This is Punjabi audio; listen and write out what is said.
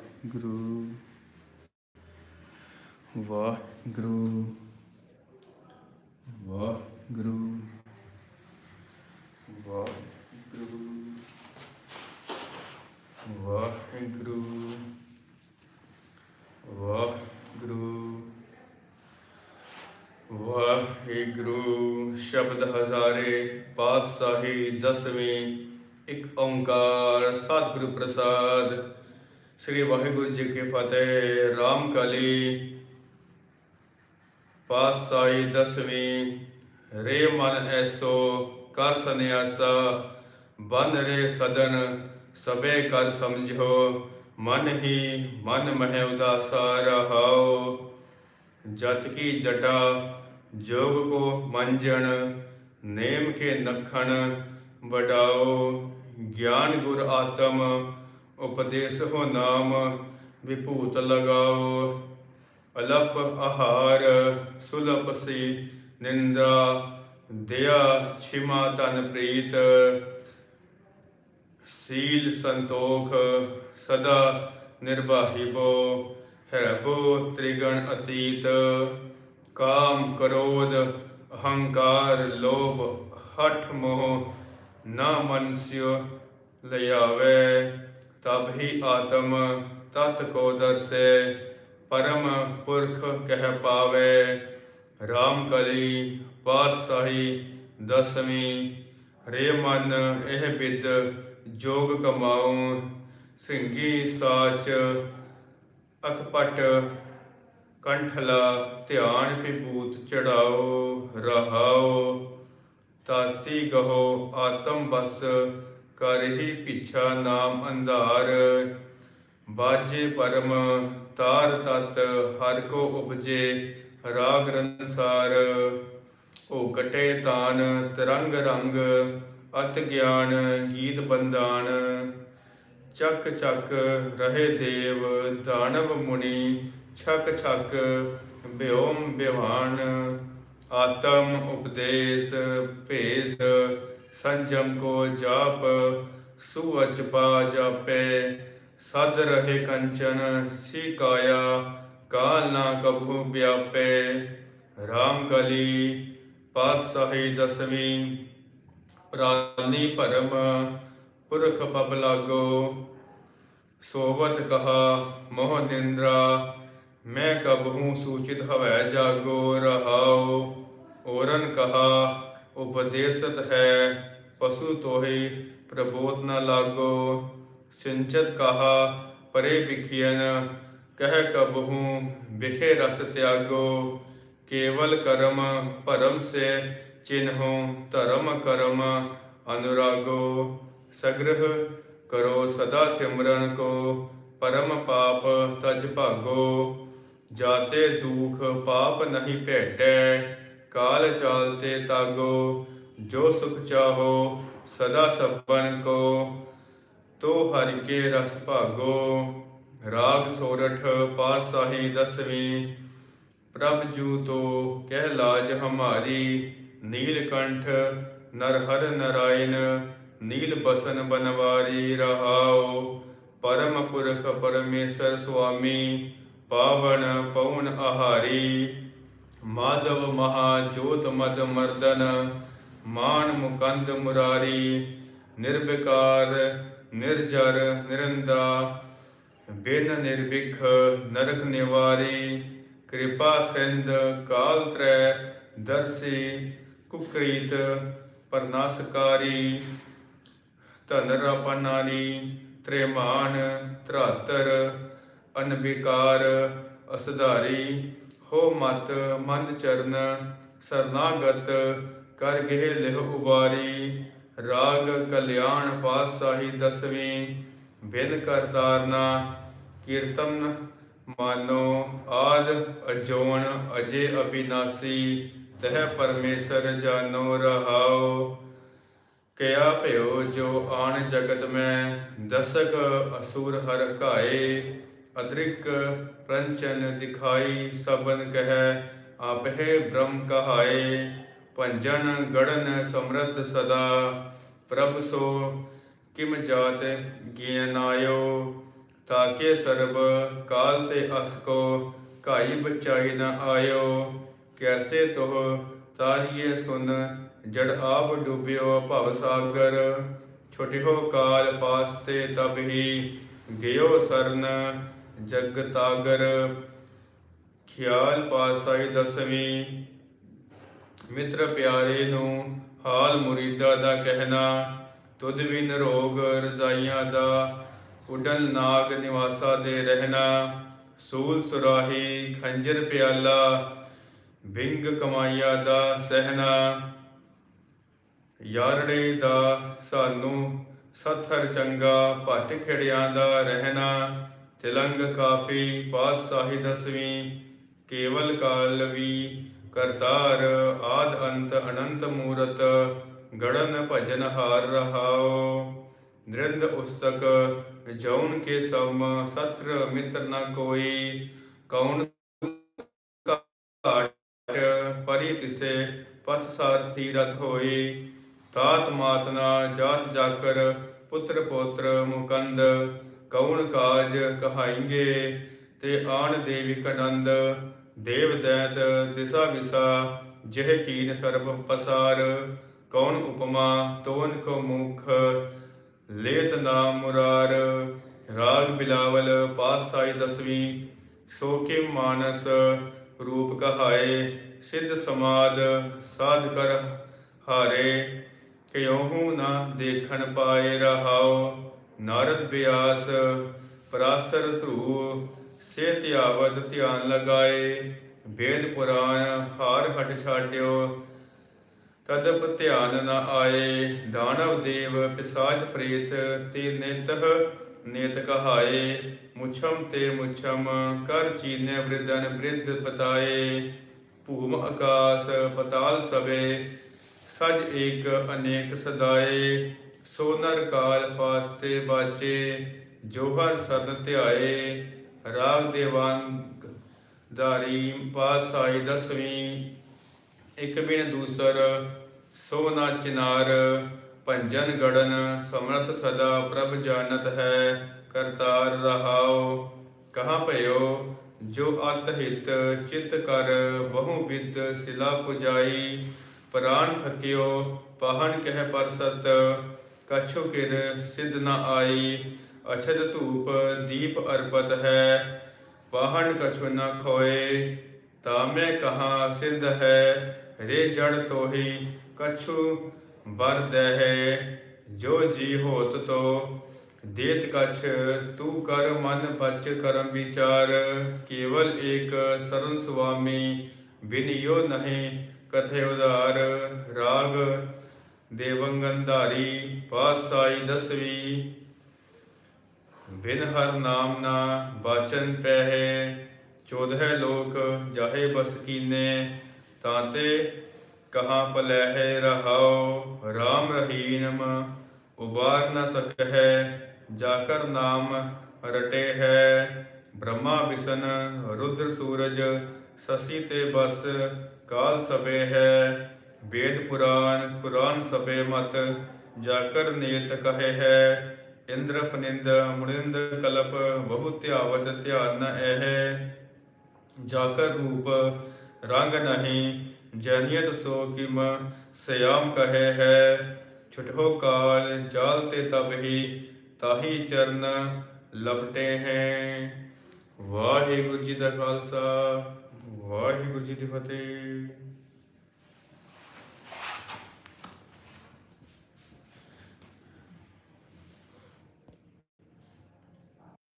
ਵਾਹਿਗੁਰੂ। ਵਾਹਿਗੁਰੂ। ਵਾਹਿਗੁਰੂ। ਵਾਹਿਗੁਰੂ। ਵਾਹਿਗੁਰੂ। ਵਾਹਿਗੁਰੂ। ਵਾਹਿਗੁਰੂ। ਸ਼ਬਦ ਹਜ਼ਾਰੇ ਪਾਤਸ਼ਾਹੀ ਦਸਵੇਂ, ਇੱਕ ਓੰਕਾਰ, ਸਤਿਗੁਰੂ ਪ੍ਰਸਾਦ। ਸ੍ਰੀ ਵਾਹਿਗੁਰੂ ਜੀ ਕੀ ਫਤਿਹ, ਰਾਮ ਕਲੀ ਪਾਤਸ਼ਾਹੀ ਦਸਵੀਂ, ਰੇ ਮਨ ਐਸੋ ਕਰ ਸੰਿਆਸਾ ਬਨ ਰੇ ਸਦਨ, ਸਭੇ ਕਰ ਸਮਝੋ, ਮਨ ਹੀ ਮਨ ਮਹਿ ਉਦਾਸਾ ਰਹਾਓ ਜਤ ਕੀ ਜਟਾ, ਜੋਗ ਕੋ ਮੰਜਣ, ਨੇਮ ਕੇ ਨਖਣ ਵਡਾਓ ਗਿਆਨ ਗੁਰ ਆਤਮ ਉਪਦੇਸ ਹੋ ਨਾਮ, ਵਿਭੂਤ ਲਗਾਓ। ਅਲਪ ਆਹਾਰ ਸੁਲਪ ਸੀ, ਨਿੰਦਰਾ ਦਇਆ ਛਿਮਾ ਤਨ ਪ੍ਰੀਤ। ਸੀਲ ਸੰਤੋਖ, ਸਦਾ ਨਿਰਵਾਹਿਬੋ ਹੈਬੋ ਤ੍ਰਿਗਣ ਅਤੀਤ। ਕਾਮ ਕਰੋਧ, ਅਹੰਕਾਰ, ਲੋਭ, ਹਠ ਮੋਹ, ਨਾ ਮਨਸਿਓ ਲਿਆਵੇ। ਤਬ ਹੀ ਆਤਮ ਤਤ ਕੋ ਦਰਸੇ, ਪਰਮ ਪੁਰਖ ਕਹਿ ਪਾਵੇ। RAM ਕਲੀ ਪਾਤਸ਼ਾਹੀ ਦਸਵੀਂ ਰੇ ਮਨ ਇਹ ਬਿਦ ਜੋਗ ਕਮਾਉ ਸਿੰਘੀ ਸਾਚ ਅਖਪਟ ਕੰਠਲਾ ਧਿਆਨ ਵਿਭੂਤ ਚੜਾਓ, ਰਹਾਓ। ਤਾਤੀ ਗਹੋ ਆਤਮ ਬਸ ਕਰ ਹੀ ਪਿਛਾ ਨਾਮ ਅੰਧਾਰ। ਬਾਜੇ ਪਰਮ ਤਾਰ ਤਤ, ਹਰ ਕੋ ਉਪਜੇ ਰਾਗ ਰੰਸਾਰ। ਓ ਕਟੇ ਤਾਨ, ਤਰੰਗ ਰੰਗ, ਅਤ ਗਿਆਨ, ਗੀਤ ਬੰਦਾਨ ਚੱਕ ਚੱਕ ਰਹੇ ਦੇਵ, ਦਾਨਵ ਮੁਨੀ, ਛਕ ਛਕ ਬਿਓਮ ਬਿਵਾਨ। ਆਤਮ ਉਪਦੇਸ਼, ਭੇਸ ਸੰਜਮ ਕੋ ਜਾਪ, ਸੁਵਚ ਪਾ ਜਾਪੇ, ਸਦ ਰਹੇ ਕੰਚਨ, ਸੀ ਕਾਇਆ, ਕਾਲ ਨਾ ਕਭੂ ਵਿਆਪੇ RAM ਕਲੀ, ਪਾਤਸ਼ਾਹੀ ਦਸਵੀਂ, ਪ੍ਰਾਨੀ ਭਰਮ, ਪੁਰਖ ਪਬ ਲਾਗੋ। ਸੋਵਤ ਕਹਾ, ਮੋਹ ਨਿੰਦਰਾ, ਮੈਂ ਕਬਹੂ ਸੂਚਿਤ ਹਵੈ ਜਾਗੋ, ਰਹਾਉ। ਔਰਨ ਕਹਾ ਉਪਦੇਸਤ ਹੈ, ਪਸ਼ੂ ਤੋਹੀ ਪ੍ਰਬੋਧ ਨ ਲਾਗੋ, ਸਿੰਚਤ ਕਹਾ ਪਰੇ ਵਿਖਿਆਨ ਕਹਿ ਕਬਹੂ ਵਿਖੇ ਰਸ ਤਿਆਗੋ, ਕੇਵਲ ਕਰਮ ਭਰਮ ਸੇ ਚਿਨਹੁ, ਧਰਮ ਕਰਮ ਅਨੁਰਾਗੋ। ਸਗ੍ਰਹ ਕਰੋ ਸਦਾ ਸਿਮਰਨ ਕੋ, ਪਰਮ ਪਾਪ ਤਜ ਭਾਗੋ। ਜਾਤੇ ਦੁਖ ਪਾਪ ਨਹੀਂ ਭੇਟੈ ਕਾਲ ਚਾਲਤੇ ਤਾਗੋ, ਜੋ ਸੁਖ ਚਾਹੋ, ਸਦਾ ਸੱਪਨ ਕੋ, ਤੋ ਹਰਿ ਕੇ ਰਸ ਭਾਗੋ। ਰਾਗ ਸੋਰਠ ਪਾਤਸ਼ਾਹੀ ਦਸਵੀਂ, ਪ੍ਰਭ ਜੂ ਤੋ ਕਹਿ ਲਾਜ ਹਮਾਰੀ। ਨੀਲਕੰਠ ਨਰ ਹਰ ਨਰਾਇਣ, ਨੀਲ ਬਸਨ ਬਨਵਾਰੀ ਰਹਾਓ ਪਰਮ ਪੁਰਖ ਪਰਮੇਸ਼ਰ ਸੁਆਮੀ, ਪਾਵਨ ਪਉਨ ਆਹਾਰੀ। ਮਾਧਵ ਮਹਾ ਜੋਤ ਮਦ ਮਰਦਨ, ਮਾਨ ਮੁਕੰਦ ਮੁਰਾਰੀ, ਨਿਰਵਿਕਾਰ, ਨਿਰਜਰ, ਨਿਰੰਦਾ, ਬਿਨ ਨਿਰਭਿਖ ਨਰਕ ਨਿਵਾਰੀ, ਕਿਰਪਾ ਸਿੰਧ, ਕਾਲ ਤ੍ਰੈ, ਦਰਸੀ, ਕੁਕਰੀਤ, ਪਰਨਾਸਕਾਰੀ ਧਨ ਰਪਨਾਲੀ ਤ੍ਰੇਮਾਨ, ਧਰਾਤਰ ਅਨਬਿਕਾਰ ਅਸਧਾਰੀ ਹੋ ਮਤ ਮੰਦ ਚਰਨ, ਸਰਨਾਗਤ, ਕਰ ਗਹਿ ਲਿਹ ਉਬਾਰੀ, ਰਾਗ ਕਲਿਆਣ ਪਾਤਸ਼ਾਹੀ ਦਸਵੀਂ, ਬਿਨ ਕਰਤਾਰਨਾ ਕੀਰਤਨ ਮਾਨੋ, ਆਦ ਅਜੋਣ ਅਜੇ ਅਬਿਨਾਸੀ ਤਹ ਪਰਮੇਸ਼ਰ ਜਾਨੋ ਰਹਾਓ ਕਿਆ ਭਇਓ ਜੋ ਆਣ ਜਗਤ ਮੈਂ, ਦਸਕ ਅਸੁਰ ਹਰ ਘਾਏ ਅਦ੍ਰਿਕ ਪ੍ਰੰਚਨ ਦਿਖਾਈ ਸਬਨ ਕਹੈ, ਆਪਹਿ ਬ੍ਰਹਮ ਕਹਾਏ, ਭੰਜਨ ਗੜਨ ਸਮਰਤ ਸਦਾ, ਪ੍ਰਭ ਸੋ ਕਿਮ ਜਾਤ ਗਿਆਨਾਇਓ ਤਾਕੇ ਸਰਬ ਕਾਲ ਤੇ ਅਸ ਕੋ ਕਾਈ ਬਚਾਈ ਨ ਆਇਓ, ਕੈਸੇ ਤੋਹ ਤਾਰੀਏ ਸੁਨ, ਜੜ ਆਪ ਡੂਬਿਓ ਭਵ ਸਾਗਰ ਛੁਟਿਓ ਕਾਲ ਫਾਸਤੇ ਤਬ ਹੀ ਗਿਓ ਸਰਨ ਜਗਤਾਗਰ ਖਿਆਲ ਪਾਸਾਈ ਦਸਵੀਂ। ਮਿੱਤਰ ਪਿਆਰੇ ਨੂੰ ਹਾਲ ਮੁਰੀਦਾ ਦਾ ਕਹਿਣਾ, ਤੁਧ ਬਿਨ ਰੋਗ ਰਜ਼ਾਈਆਂ ਦਾ ਉਡਲ ਨਾਗ ਨਿਵਾਸਾ ਦੇ ਰਹਿਣਾ। ਸੂਲ ਸੁਰਾਹੀ ਖੰਜਰ ਪਿਆਲਾ, ਬਿੰਗ ਕਮਾਈਆ ਦਾ ਸਹਿਣਾ। ਯਾਰੜੇ ਦਾ ਸਾਨੂੰ ਸਥਰ ਚੰਗਾ, ਭੱਟ ਖੇੜਿਆਂ ਦਾ ਰਹਿਣਾ। ਤਿਲੰਗ ਕਾਫੀ ਪਾਤਸ਼ਾਹੀ ਦਸਵੀਂ, ਕੇਵਲ ਕਾਲਵੀ ਕਰਤਾਰ ਆਦ ਅੰਤ ਅਨੰਤ ਮੂਰਤ, ਗੜਨ ਭਜਨ ਹਾਰ ਰਹਾਓ ਨਿਰੰਦ ਉਸਤਕ ਜੌਨ ਕੇ ਸਮ ਸਤਰ ਮਿੱਤਰ ਨ ਕੋਈ। ਕੌਣ ਘਾਟ ਪਰੀ ਤਿਸੇ, ਪਥ ਸਾਰਥੀ ਰਥ ਹੋਈ। ਤਾਤ ਮਾਤ ਨਾ ਜਾਤ ਜਾਕਰ, ਪੁੱਤਰ ਪੋਤਰ ਮੁਕੰਦ ਕੌਣ ਕਾਜ ਕਹਾਈਂਗੇ ਤੇ ਆਣ ਦੇਵਿਕ ਆਨੰਦ, ਦੇਵ ਦੈਤ ਦਿਸਾ ਵਿਸਾ, ਜਿਹ ਕੀਨ ਸਰਬ ਪਸਾਰ। ਕੌਣ ਉਪਮਾ, ਤੋਨ ਕੋ ਮੁਖ, ਲੇਤ ਨਾਮ ਮੁਰਾਰ। ਰਾਗ ਬਿਲਾਵਲ, ਪਾਤਸ਼ਾਹੀ ਦਸਵੀਂ, ਸੋ ਕੇ ਮਾਨਸ ਰੂਪ ਕਹਾਏ। ਸਿੱਧ ਸਮਾਦ, ਸਾਧ ਕਰ ਹਾਰੇ। ਕਿਉਹੂ ਨਾ ਦੇਖਣ ਪਾਏ ਰਹਾਓ ਨਾਰਦ ਬਿਆਸ, ਪਰਾਸਰ ਧਰੂ ਸੇ ਧਿਆਵਤ ਧਿਆਨ ਲਗਾਏ, ਵੇਦ ਪੁਰਾਣ ਹਾਰ ਹਟ ਛਾਡਿਓ, ਤਦਪ ਧਿਆਨ ਨ ਆਏ, ਦਾਨਵ ਦੇਵ ਪਿਸਾਚ ਪ੍ਰੇਤ, ਤੇ ਨਿਤਹ ਨੇਤ ਕਹਾਏ, ਮੁਛਮ ਤੇ ਮੁਛਮ, ਕਰ ਚੀਨੇ ਬ੍ਰਿਧਨ ਬ੍ਰਿਧ ਪਤਾਏ, ਭੂਮ ਆਕਾਸ ਪਤਾਲ ਸਵੇ, ਸਜ ਏਕ ਅਨੇਕ ਸਦਾਏ ਸੋ ਨਰ ਕਾਲ ਫਾਸਤੇ ਬਾਚੇ ਜੋਹਰ ਸਰਨ ਧਿਆਏ, ਰਾਗ ਦੇਵਾਨ ਧਾਰੀ ਪਾਸਾਈ ਦਸਵੀਂ। ਇਕ ਬਿਨ ਦੂਸਰ, ਸੋ ਨਾ ਚਿਨਾਰ, ਭੰਜਨ ਗੜਨ ਸਮਰਤ ਸਦਾ ਪ੍ਰਭ ਜਾਣਤ ਹੈ, ਕਰਤਾਰ ਰਹਾਓ ਕਹਾਂ ਭਇਓ, ਜੋ ਅਤ ਹਿਤ ਚਿਤ ਕਰ, ਬਹੁ ਵਿਦ ਸਿਲਾ ਪੁਜਾਈ। ਪ੍ਰਾਨ ਥਕਿਓ, ਪਹਨ ਕਹਿ ਪਰਸਤ ਕਛੁ ਕਿਰ ਸਿਧ ਨ ਆਈ ਅਛਦ ਧੂਪ ਦੀਪ ਅਰਪਤ ਹੈ, ਵਾਹਣ ਕਛੁ ਨ ਖੋਏ, ਤਾਮੇ ਕਹਾ ਸਿਧ ਹੈ, ਰੇ ਜੜ ਤੋਹੀ ਕਛੁ ਬਰ ਦਹਿ ਜੋ ਜੀ ਹੋਤ ਤੋ, ਦੇਤ ਕਛ ਤੂ ਕਰ ਮਨ ਪਚ ਕਰਮ ਵਿਚਾਰ, ਕੇਵਲ ਏਕ ਸਰਨ ਸੁਆਮੀ ਬਿਨਿਓ ਨਹੀਂ, ਕਥੇ ਉਧਾਰ, ਰਾਗ ਦੇਵੰਗਨ ਧਾਰੀ ਪਾਸਾਈ ਦਸਵੀ। ਬਿਨ ਹਰ ਨਾਮ ਨਾ ਬਾਚਨ ਪਹਿ, ਚੋਦਹਿ ਲੋਕ ਜਾਹੇ ਬਸ ਕੀਨੇ। ਤਾਤੇ ਕਹਾਂ ਪਲਹਿ ਰਹਾਉ RAM ਰਹੀਨਮ ਉਬਾਰ ਨ ਸਕਹਿ ਜਾਕਰ ਨਾਮ ਰਟੇ ਹੈ। ਬ੍ਰਹਮਾ ਵਿਸ਼ਨ ਰੁਦਰ ਸੂਰਜ, ਸਸੀ ਤੇ ਬਸ ਕਾਲ ਸਭੇ ਹੈ। ਵੇਦ ਪੁਰਾਨ, ਕੁਰਾਨ ਸਭੇ ਮਤ ਜਾਕਰ ਨੇਤ ਕਹੇ ਹੈ, ਇੰਦਰ ਫਨਿੰਦ, ਮੁਨਿੰਦ ਕਲਪ, ਬਹੁ ਧਿਆਵਤ ਧਿਆਨ ਇਹ ਜਾਕਰ ਰੂਪ ਰੰਗ ਨਹੀਂ ਜੈਨੀਅਤ ਸੋ ਕਿਮ ਸਿਆਮ ਕਹੇ ਹੈ ਛੁਟੋ ਕਾਲ ਜਾਲ ਤੇ ਤਬ ਹੀ ਤਾਹੀ ਚਰਨ ਲਪਟੇ ਹੈ। ਵਾਹਿਗੁਰੂ ਜੀ ਦਾ ਖਾਲਸਾ, ਵਾਹਿਗੁਰੂ ਜੀ ਦੀ ਫਤਿਹ।